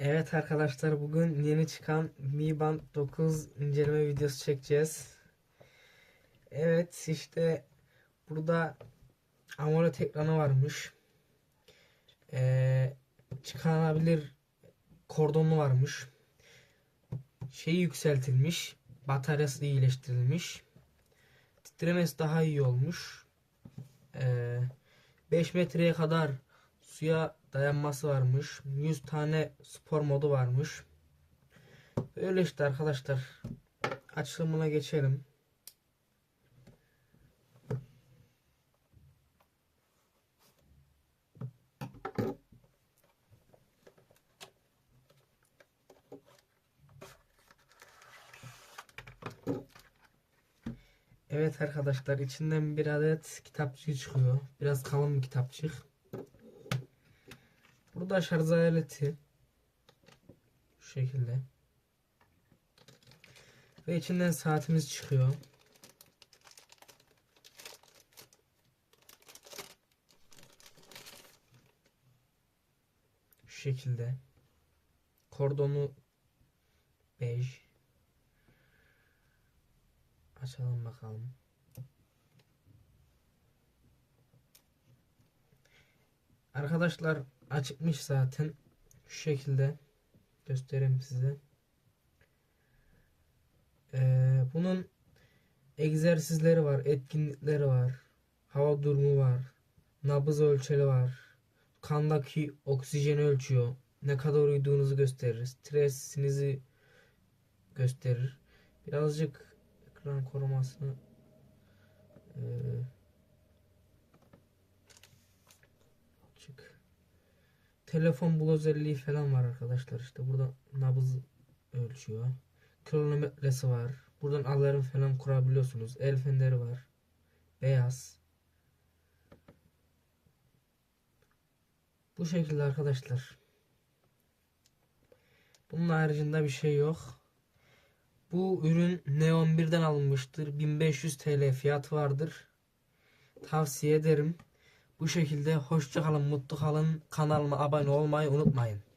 Evet arkadaşlar bugün yeni çıkan Mi Band 9 inceleme videosu çekeceğiz. Evet işte burada AMOLED ekranı varmış. Ee, çıkarılabilir kordonu varmış. Şeyi yükseltilmiş. Bataryası iyileştirilmiş. Titremesi daha iyi olmuş. Ee, 5 metreye kadar suya dayanması varmış. 100 tane spor modu varmış. Böyle işte arkadaşlar. Açılımına geçelim. Evet arkadaşlar içinden bir adet kitapçık çıkıyor. Biraz kalın bir kitapçık. Burada şarj aleti. Şu şekilde. Ve içinden saatimiz çıkıyor. Şu şekilde. Kordonu bej. Açalım bakalım. Arkadaşlar açıkmış zaten. Şu şekilde göstereyim size. Ee, bunun egzersizleri var, etkinlikleri var, hava durumu var, nabız ölçeri var, kandaki oksijeni ölçüyor, ne kadar uyuduğunuzu gösterir, stresinizi gösterir. Birazcık ekran korumasını ee, açık. Telefon bul özelliği falan var arkadaşlar. İşte burada nabız ölçüyor. Kronometresi var. Buradan alarm falan kurabiliyorsunuz. El feneri var. Beyaz. Bu şekilde arkadaşlar. Bunun haricinde bir şey yok. Bu ürün Neon 1'den alınmıştır. 1500 TL fiyat vardır. Tavsiye ederim. Bu şekilde hoşça kalın, mutlu kalın. Kanalıma abone olmayı unutmayın.